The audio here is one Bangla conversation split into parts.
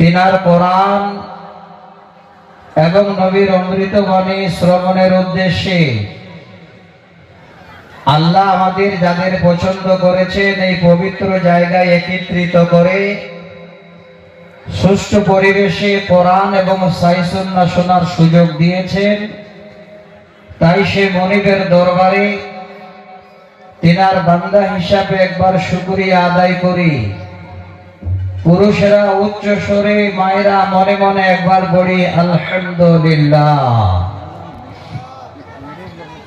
তিনার কোরআন এবং নবীর অমৃত বাণী শ্রবণের উদ্দেশ্যে আল্লাহ আমাদের যাদের পছন্দ করেছেন এই পবিত্র জায়গায় একত্রিত করে সুষ্ঠু পরিবেশে কোরআন এবং সাইসুন্না শোনার সুযোগ দিয়েছেন। তাই সে মনিবের দরবারে তিনার বান্দা হিসাবে একবার শুকরিয়া আদায় করি। পুরুষেরা উচ্চ স্বরে মায়েরা মনে মনে একবার বলি আলহামদুলিল্লাহ।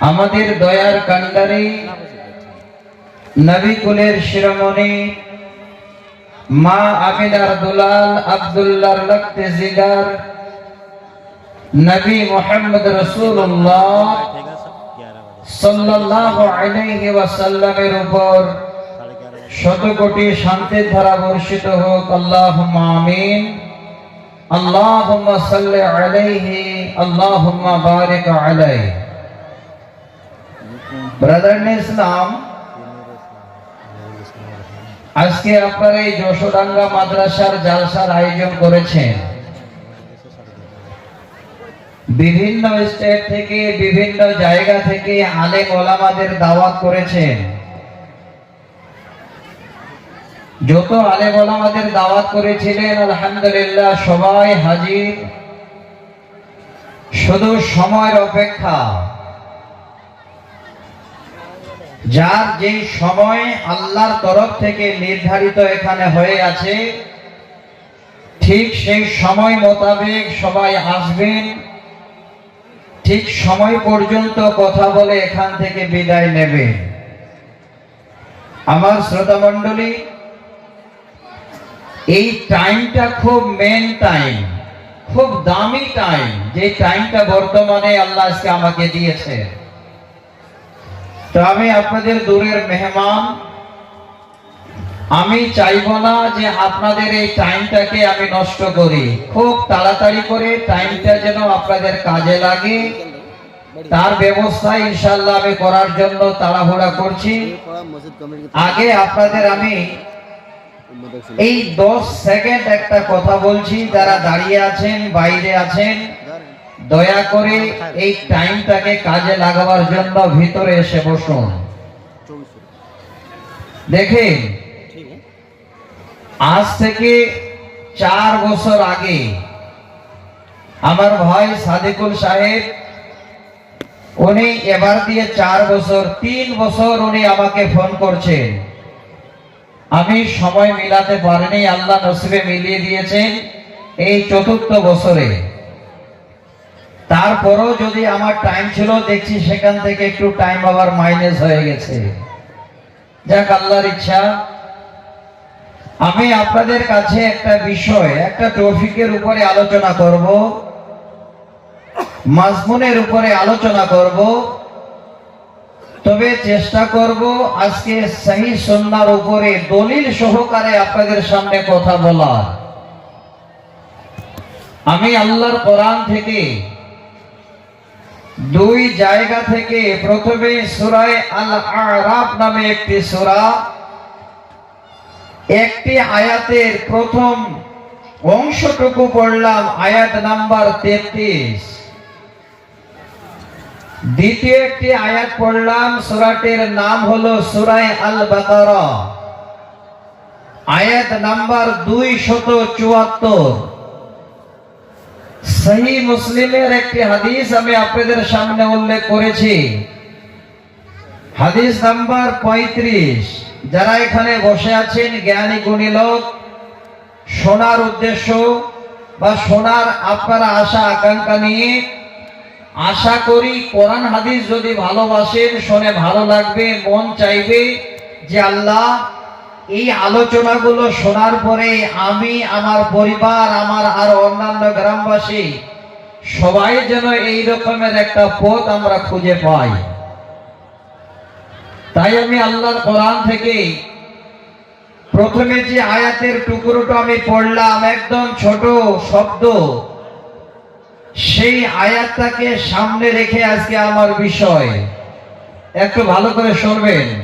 আমাদের দয়ার কান্ডারি নবী কুলের শিরোমণি মা আমিদার দুলাল আবদুল্লাহ লক্তে জিগার নবী মোহাম্মদ রসুল্লাহ সাল্লাল্লাহু আলাইহি ওয়াসাল্লামের উপর শতকোটি শান্তির ধারা বর্ষিত হোক আল্লাহ আমিন। ব্রাদার ইসলাম, আজকে আপনারা এই যশোডাঙ্গা মাদ্রাসার জালসার আয়োজন করেছেন। বিভিন্ন স্টেট থেকে, বিভিন্ন জায়গা থেকে আলে গোলামাদের দাওয়াত করেছেন। যত আলেম ওলামাদের দাওয়াত করেছিলেন, আলহামদুলিল্লাহ সবাই হাজির। শুধু সময়ের অপেক্ষা। যার যে সময় আল্লাহর তরফ থেকে নির্ধারিত এখানে হয়ে আছে, ঠিক সেই সময় মোতাবেক সবাই আসবেন। ঠিক সময় পর্যন্ত কথা বলে এখান থেকে বিদায় নেবে আমার শ্রোতা মণ্ডলী এই টাইমটা খুব মেন টাইম খুব দামি টাইম যে টাইমটা বর্তমানে আল্লাহ আজকে আমাকে দিয়েছে। তো আমি আপনাদের দূরের মেহমান, আমি চাইব না যে আপনাদের এই টাইমটাকে আমি নষ্ট করি। খুব তাড়াতাড়ি করে টাইমটা যেন আপনাদের কাজে লাগে। তার ব্যবস্থা ইনশাল্লাহ আমি করার জন্য তাড়াহুড়া করছি। আগে আপনাদের আমি এই দশ সেকেন্ড একটা কথা বলছি যারা দাঁড়িয়ে আছেন বাইরে আছেন দয়া করে এই টাইমটাকে কাজে লাগাবার জন্য ভিতরে এসে বসুন। দেখেন আজ থেকে চার বছর আগে আমার ভাই সাদিকুল সাহেব উনি এবার দিয়ে চার বছর তিন বছর উনি আমাকে ফোন করছেন। আমি সময় মিলাতে পারিনি, আল্লাহ নসিবে মিলিয়ে দিয়েছেন এই চতুর্থ বছরে। তারপরও যদি আমার টাইম ছিল, দেখছি সেখান থেকে একটু টাইম আবার মাইনাস হয়ে গেছে। যাক, আল্লাহর ইচ্ছা। আমি আপনাদের কাছে একটা বিষয়, একটা টপিকের উপরে আলোচনা করব, মাজমুনের উপরে আলোচনা করব। তবে চেষ্টা করব আজকে সহি সন্ন্যার উপরে দলিল সহকারে আপনাদের সামনে কথা বলার। আমি আল্লাহর কোরআন থেকে দুই জায়গা থেকে প্রথমে সুরায় আল আরাফ নামে একটি সূরা, একটি আয়াতের প্রথম অংশটুকু পড়লাম, আয়াত নাম্বার তেত্রিশ। দ্বিতীয় একটি আয়াত পড়লাম, সূরাটির নাম হলো সূরায়ে আল বাকারা আয়াত নাম্বার দুই শত চুয়াত্তর। সহি মুসলিমের একটি হাদিস আমি আপনাদের সামনে উল্লেখ করেছি। হাদিস নাম্বার পঁয়ত্রিশ। যারা এখানে বসে আছেন, জ্ঞানী, গুণী লোক, শোনার উদ্দেশ্য বা শোনার আপনারা আশা, আকাঙ্ক্ষা নিয়ে আশা করি কোরআন হাদিস যদি ভালোবাসেন, শুনে ভালো লাগবে, মন চাইবে যে আল্লাহ এই আলোচনাগুলো শোনার পরে আমি, আমার পরিবার, আমার আর অন্যান্য গ্রামবাসী সবাই যেন এই রকমের একটা পথ আমরা খুঁজে পাই। তাই আমি আল্লাহর কোরআন থেকে প্রথমে যে আয়াতের টুকরোটা আমি পড়লাম, একদম ছোট শব্দ সেই আয়াতটাকে সামনে রেখে আজকে আমার বিষয়। একটু ভালো করে শুনবেন।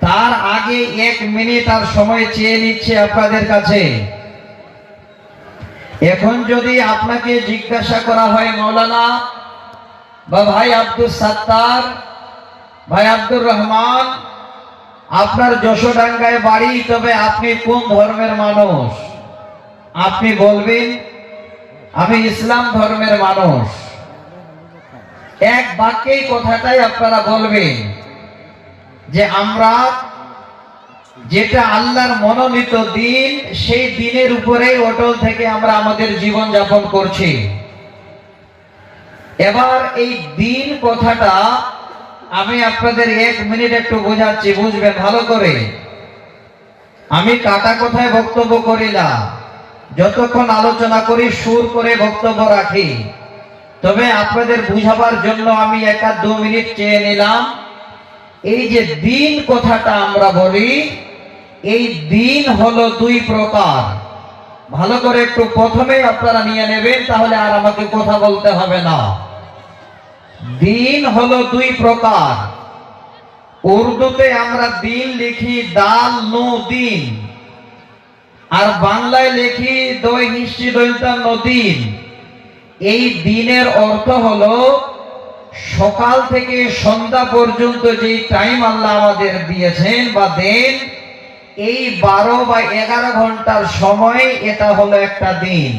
তার আগে এক মিনিট আর সময় চেয়ে নিচ্ছে আপনাদের কাছে। এখন যদি আপনাকে জিজ্ঞাসা করা হয়, মৌলানা বা ভাই আব্দুল সাত্তার, ভাই আব্দুর রহমান, আপনার যশোডাঙ্গায় বাড়ি, তবে আপনি কোন ধর্মের মানুষ? আপনি বলবেন আমি ইসলাম ধর্মের মানুষ। এক বাক্যেই কথাটাই আপনারা বলবেন যে আমরা যেটা আল্লাহর মনোনীত দিন, সেই দিনের উপরেই অটল থেকে আমরা আমাদের জীবন যাপন করছি। এবার এই দিন কথাটা আমি আপনাদের এক মিনিট একটু বোঝাচ্ছি, বুঝবেন ভালো করে। আমি কাটা কথায় বক্তব্য করি না যতক্ষণ আলোচনা করি, সুর করে বক্তব্য রাখি। তবে আপনাদের বুঝাবার জন্য আমি একা দু মিনিট চেয়ে নিলাম। এই যে দিন কথাটা আমরা বলি, এই দিন হলো দুই প্রকার। ভালো করে একটু প্রথমে আপনারা নিয়ে নেবেন, তাহলে আর আমাকে কথা বলতে হবে না। দিন হলো দুই প্রকার। উর্দুতে আমরা দিন লিখি দাল নু দিন। আর বাংলায় লিখি দই নিশ্চি দৈতা নদিন এই দিনের অর্থ হলো সকাল থেকে সন্ধ্যা পর্যন্ত যে টাইম আল্লাহ আমাদের দিয়েছেন বা দেন, এই বারো বা এগারো ঘণ্টার সময় এটা হলো একটা দিন।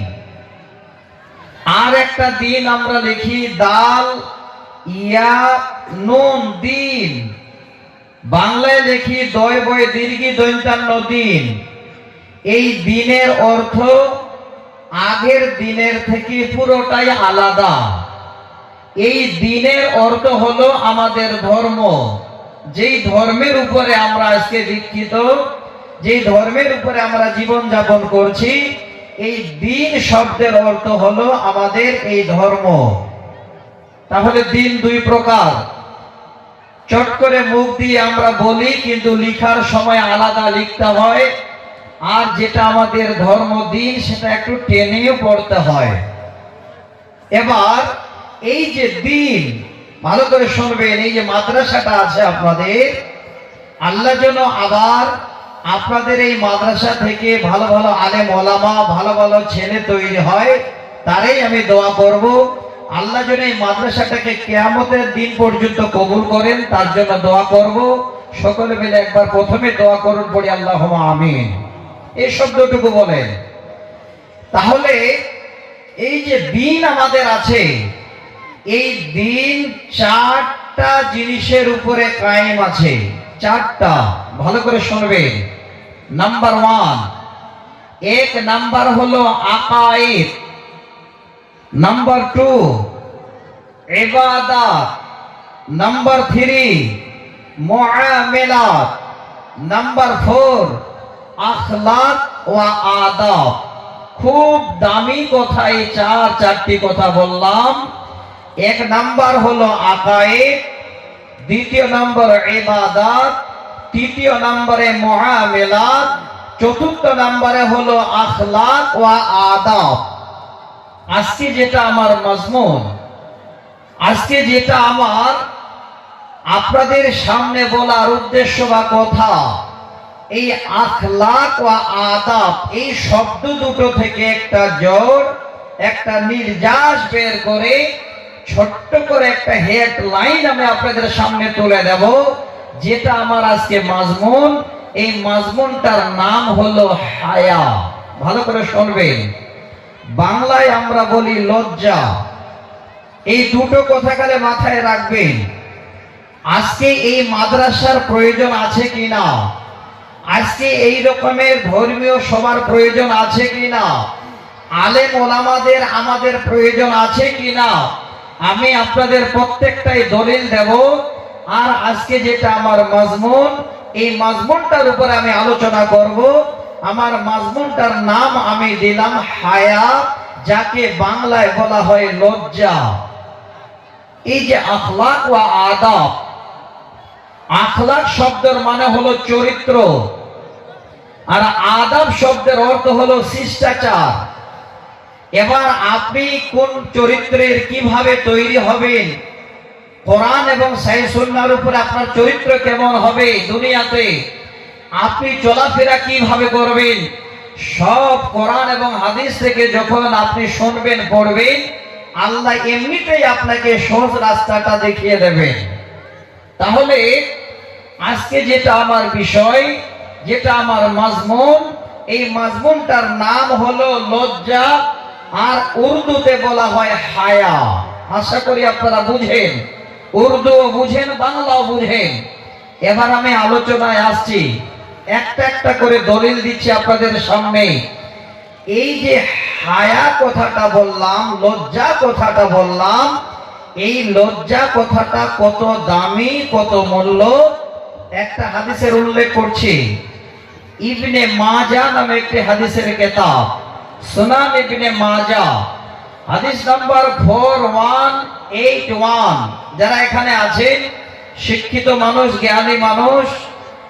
আর একটা দিন আমরা লিখি দাল, ইয়া, নুন দিন বাংলায় লিখি দয় বয় দীর্ঘি দৈন্তান্ন দিন এই দিনের অর্থ আগের দিনের থেকে পুরোটাই আলাদা। এই দিনের অর্থ হলো আমাদের ধর্ম। যেই ধর্মের উপরে আমরা আজকে দীক্ষিত, যেই ধর্মের উপরে আমরা জীবন যাপন করছি, এই দিন শব্দের অর্থ হলো আমাদের এই ধর্ম। তাহলে দিন দুই প্রকার। চট করে মুখ দিয়ে আমরা বলি, কিন্তু লিখার সময় আলাদা লিখতে হয়। আর যেটা আমাদের ধর্ম দিন, সেটা একটু টেনেও পড়তে হয়। এবার, এই যে দিন, ভালো করে শুনবেন, এই যে মাদ্রাসাটা আছে আপনাদের, আল্লাহ যেন আবার আপনাদের এই মাদ্রাসা থেকে ভালো ভালো আলেম ওলামা, ভালো ভালো ছেলে তৈরি হয়, তারই আমি দোয়া করব। আল্লাহ যেন এই মাদ্রাসাটাকে কেয়ামতের দিন পর্যন্ত কবুল করেন, তার জন্য দোয়া করব। সকলে মিলে একবার প্রথমে দোয়া করুন, পড়ি আল্লাহ আমিন। এই শব্দটুকু বলেন। তাহলে এই যে দিন আমাদের আছে, এই দিন চারটা জিনিসের উপরে কায়েম আছে। চারটা, ভালো করে শুনবেন। নাম্বার ওয়ান এক নাম্বার হলো আকায়েদ। নাম্বার টু ইবাদাত। নাম্বার থ্রি মুআমেলাত। নাম্বার ফোর আখলাক ও আদাব। খুব দামি কথা এই চার, চারটি কথা বললাম। এক নাম্বার হলো আকায়েদ, দ্বিতীয় নম্বর ইবাদাত, তৃতীয় নম্বরে মুআমেলাত, চতুর্থ নম্বরে হলো আখলাক ও আদাব। আজকে যেটা আমার মজমুন, আজকে যেটা আমার আপনাদের সামনে বলার উদ্দেশ্য বা কথা এই আখলাক ও আদাব, এই শব্দ দুটো থেকে একটা জোর, একটা নির্যাস বের করে ছোট্ট করে একটা হেড লাইন আমি আপনাদের সামনে তুলে দেব, যেটা আমার আজকে মাজমুন। এই মাজমুনটার নাম হলো হায়া। ভালো করে শুনবেন। বাংলায় আমরা বলি লজ্জা। এই দুটো কথা কালে মাথায় রাখবেন, আজকে এই মাদ্রাসার প্রয়োজন আছে কিনা? আজকে এই রকমের ধর্মীয় সবার প্রয়োজন আছে কিনা? আলেম ওলামাদের আমাদের প্রয়োজন আছে কি না আমি আপনাদের প্রত্যেকটাই দলিল দেব। আর আজকে যেটা আমার মাজমুন, এই মাজমুনটার উপরে আমি আলোচনা করব। আমার মাজমুনটার নাম আমি দিলাম হায়া, যাকে বাংলায় বলা হয় লজ্জা। এই যে আখলাক ও আদাব আখলাক শব্দের মানে হলো চরিত্র। আর আদাব শব্দের অর্থ হলো শিষ্টাচার। এবার আপনি কোন চরিত্রের কীভাবে তৈরি হবেন? কোরআন এবং সাইসুল্লার উপরে আপনার চরিত্র কেমন হবে দুনিয়াতে? আপনি চলাফেরা কীভাবে করবেন? সব কোরআন এবং হাদিস থেকে যখন আপনি শুনবেন, পড়বেন, আল্লাহ এমনিতেই আপনাকে সহজ রাস্তাটা দেখিয়ে দেবেন। তাহলে আজকে যেটা আমার বিষয়, যেটা আমার মাজমুন, এই মাজমুনটার নাম হলো লজ্জা, আর উর্দুতে বলা হয় হায়া। আশা করি আপনারা বুঝেন। উর্দু বুঝেন, বাংলাও বুঝেন। এবার আমি আলোচনায় আসছি। একটা একটা করে দলিল দিচ্ছি আপনাদের সামনে। এই যে হায়া কথাটা বললাম, লজ্জা কথাটা বললাম এই লজ্জা কথাটা কত দামি, কত মূল্য? একটা হাদিসের উল্লেখ করছি। ইবনে মাজা নামে একটি হাদিসের কেতাব। সুনান ইবনে মাজা। হাদিস number four one eight one. যারা এখানে আছেন, শিক্ষিত মানুষ, জ্ঞানী মানুষ,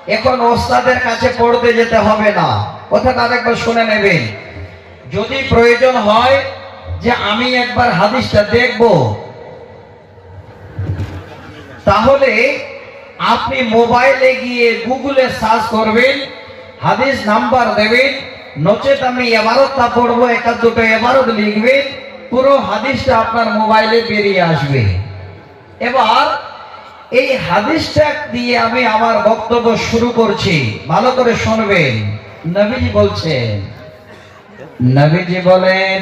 এখন ওস্তাদের কাছে পড়তে যেতে হবে না। কথাটা আরেকবার শুনে নেবেন। যদি প্রয়োজন হয় যে আমি একবার হাদিসটা দেখব তাহলে আপনি মোবাইলে গিয়ে গুগলে সার্চ করবেন, হাদিস নাম্বার দেবেন, নচেত আমি এবারতটা পড়ব একাদ দুটো এবারত লিখবেন, পুরো হাদিসটা আপনার মোবাইলে বেরিয়ে আসবে। এবার এই হাদিসটা দিয়ে আমি আমার বক্তব্য শুরু করছি। ভালো করে শুনবেন। নবীজি বলছেন, নবীজি বলেন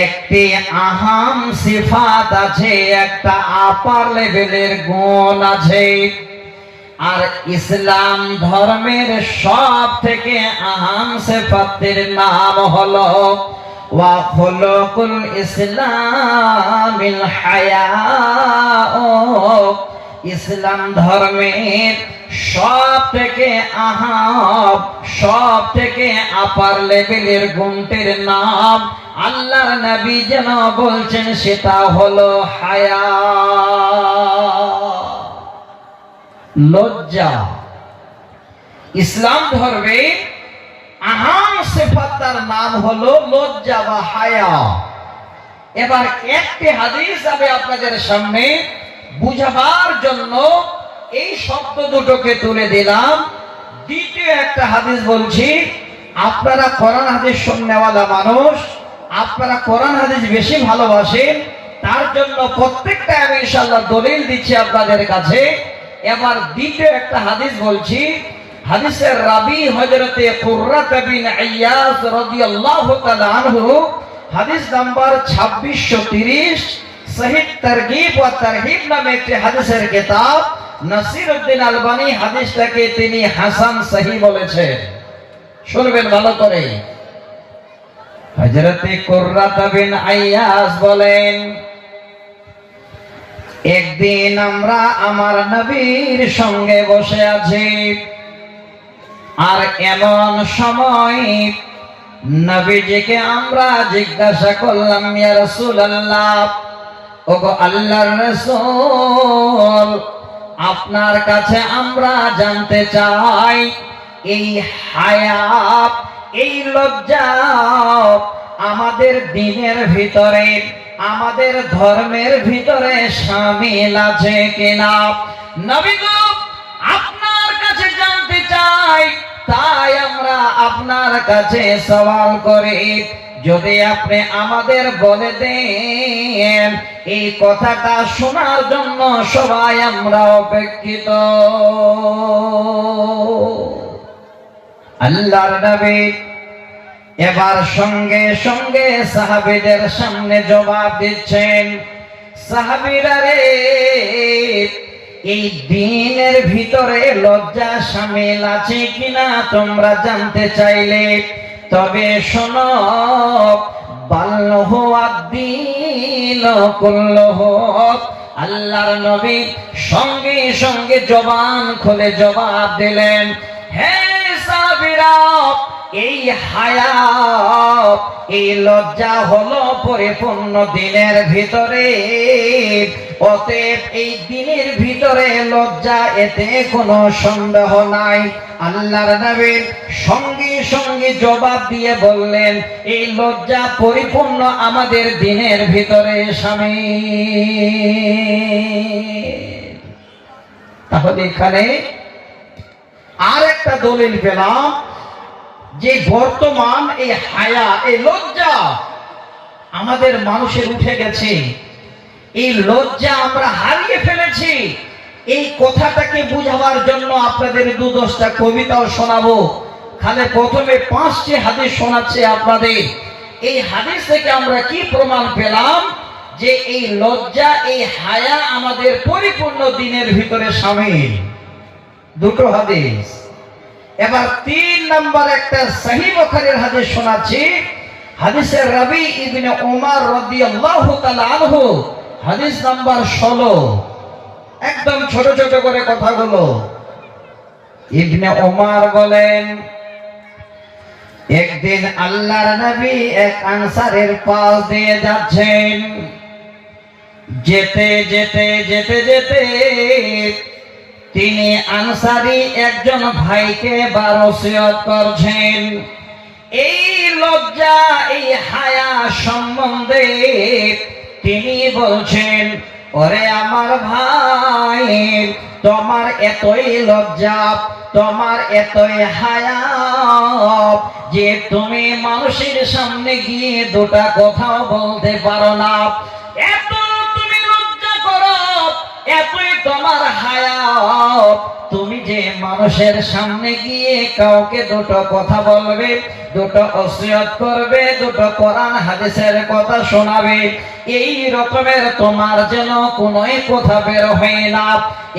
একটি আহাম সিফাত আছে, একটা আপার লেভেলের গুণ আছে। আর ইসলাম ধর্মের সব থেকে আহাম সিফাতের নাম হলো, ওয়া খুলুকুল ইসলামিল হায়াউ। ইসলাম ধর্মের সব থেকে আহাব, সব থেকে আপার লেভেলের গুণটির নাম আল্লাহর নবী যেন বলছেন, সেটা হলো হায়া। লজ্জা। ইসলাম ধর্মে আহাম সেফাতার নাম হলো লজ্জা বা হায়া। এবার একটি হাদিস আমি আপনাদের সামনে বুঝাবার জন্য এই শব্দ দুটোকে তুলে দিলাম। দ্বিতীয় একটা হাদিস বলছি, আপনারা কোরআন হাদিস শুননেওয়ালা মানুষ, আপনারা কোরআন হাদিস বেশি ভালোবাসেন, তার জন্য প্রত্যেকটা আমি ইনশাল্লাহ দলিল দিচ্ছি আপনাদের কাছে। এবার দ্বিতীয় একটা হাদিস বলছি, হাদিসের রাবি হজরতে কুর্রাত বিন আইয়াস রাদিয়াল্লাহু তাআলা আনহু, হাদিস নাম্বার 2630 সহিহ তারগিব ওয়া তারহিব নামে একটি হাদিসের কিতাব। নাসিরউদ্দিন আলবানী হাদিসটাকে তিনি হাসান সহি বলেছেন শুনবেন ভালো করে। হযরতে কুররাত বিন আইয়াস বলেন, একদিন আমরা আমার নবীর সঙ্গে বসে আছি। আর এমন সময় নবীজিকে আমরা জিজ্ঞাসা করলাম, ইয়া রাসূলুল্লাহ আল্লাহর রাসূল, আপনার কাছে আমরা জানতে চাই, এই হায়াত, এই লজ্জা আমাদের দিনের ভিতরে, আমাদের ধর্মের ভিতরে শামিল আছে কিনা? নবী আপনার কাছে জানতে চাই, তাই আমরা আপনার কাছে সওয়াল করি। যদি আপনি আমাদের বলে দেন, এই কথাটা শোনার জন্য সবাই আমরা অপেক্ষিত। আল্লাহর নবী এবার সঙ্গে সঙ্গে সাহাবিদের সামনে জবাব দিচ্ছেন, সাহাবীরা রে, এই দিনের ভিতরে লজ্জা সামিল আছে কিনা তোমরা জানতে চাইলে? তবে শোনো হিল করল হোক আল্লাহর নবী সঙ্গে সঙ্গে জবান খুলে জবাব দিলেন, হে সাহাবীরা এই হায়া এই লজ্জা হলো পরিপূর্ণ দিনের ভিতরে। অতএব এই দিনের ভিতরে লজ্জা, এতে কোনো সন্দেহ নাই। আল্লাহর নবীর সঙ্গে সঙ্গে জবাব দিয়ে বললেন, এই লজ্জা পরিপূর্ণ আমাদের দিনের ভিতরে, স্বামী। তাহলে এখানে আর একটা দলিল পেলাম। যে বর্তমান এই হায়া, এই লজ্জা আমাদের মানুষের উঠে গেছে। এই লজ্জা আমরা হারিয়ে ফেলেছি। এই কথাটাকে বুঝাবার জন্য আপনাদের দু দশটা কবিতাও শোনাবো। খালে প্রথমে পাঁচটি হাদিস শোনাচ্ছে আপনাদের। এই হাদিস থেকে আমরা কি প্রমাণ পেলাম? যে এই লজ্জা, এই হায়া আমাদের পরিপূর্ণ দিনের ভিতরে সামিল। দুটো হাদিস। এবার তিন নম্বর একটা সহি বখারের হাদিস শোনাচ্ছি। হাদিসের রবি ইবনে ওমর রাদিয়াল্লাহু তাআলা আনহু, হাদিস নাম্বার 16 একদম ছোট ছোট করে কথাগুলো। ইবনে ওমর বলেন, একদিন আল্লাহর নবী এক আনসারের পাশ দিয়ে যাচ্ছেন। যেতে যেতে যেতে যেতে তিনি আনসারি একজন ভাইকে বারসিয়ত করছেন। এই লজ্জা, এই হায়া সম্বন্ধে তিনি বলছেন, ওরে আমার ভাই, তোমার এতই লজ্জা, তোমার এতই হায়া যে তুমি মানুষের সামনে গিয়ে দুটা কথাও বলতে পারো না। এত তুমি লজ্জা করো, এতই তোমার হায়া তুমি যে মানুষের সামনে গিয়ে কাউকে দুটো কথা বলবে, দুটো অসিয়ত করবে, দুটো কোরআন হাদিসের কথা শোনাবে, এই রকমের তোমার যেন কোনোই কথা বের হয় না।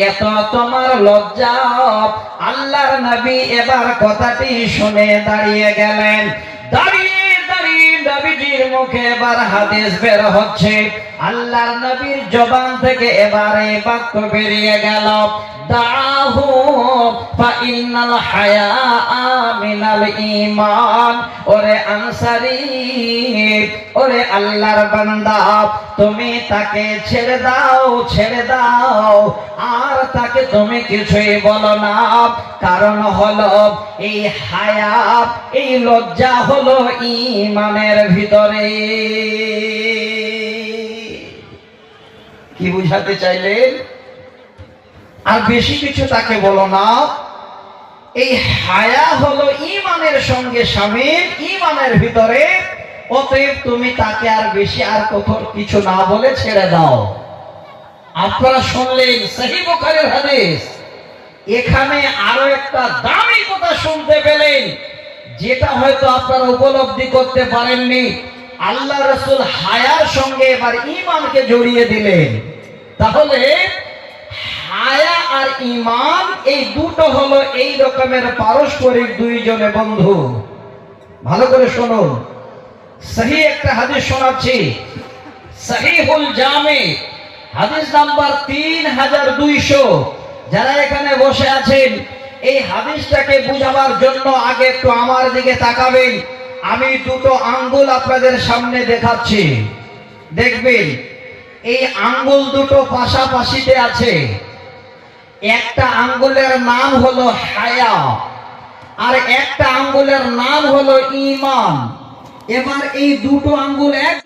এত তোমার লজ্জা। আল্লাহর নবী এবার কথাটি শুনে দাঁড়িয়ে গেলেন। দাঁড়িয়ে দাঁড়িয়ে নবীজির মুখে এবার হাদিস বের হচ্ছে। আল্লাহর নবীর জবান থেকে এবারে বাক্য বেরিয়ে গেল। দাহু হায়া মিনাল ঈমান। ওরে আনসারী, ওরে আল্লাহর বান্দা, তুমি তাকে ছেড়ে দাও ছেড়ে দাও। আর তাকে তুমি কিছুই বলো না। কারণ হলো, এই হায়া, এই লজ্জা হলো ইমানের ভিতরে। কি বুঝাতে চাইলেন? আর বেশি কিছু তাকে বলো না। এই হায়া হলো ইমানের সঙ্গে সামিল ইমানের ভিতরে। অতএব তুমি তাকে আর বেশি আর কোথাও কিছু না বলে ছেড়ে দাও। আপনারা শুনলেন সহি বুখারীর হাদিস। এখানে আরও একটা দামি কথা শুনতে পেলেন, যেটা হয়তো আপনারা উপলব্ধি করতে পারেননি। আল্লাহ রসুল হায়ার সঙ্গে এবার ইমানকে জড়িয়ে দিলেন। তাহলে হায়া আর ইমান এই দুটো হলো এই রকমের পারস্পরিক দুইজনে বন্ধু। ভালো করে শোনো। সহি একটা হাদিস শোনাচ্ছি। সহিহুল জামে, হাদিস নাম্বার তিন হাজার দুইশো। যারা এখানে বসে আছেন, এই হাদিসটাকে বুঝাবার জন্য আগে একটু আমার দিকে তাকাবেন। আমি দুটো আঙ্গুল আপনাদের সামনে দেখাচ্ছি। দেখবেন এই আঙ্গুল দুটো পাশাপাশিতে আছে। একটা আঙ্গুলের নাম হলো হায়া, আর একটা আঙ্গুলের নাম হলো ইমান এবার এই দুটো আঙ্গুল এক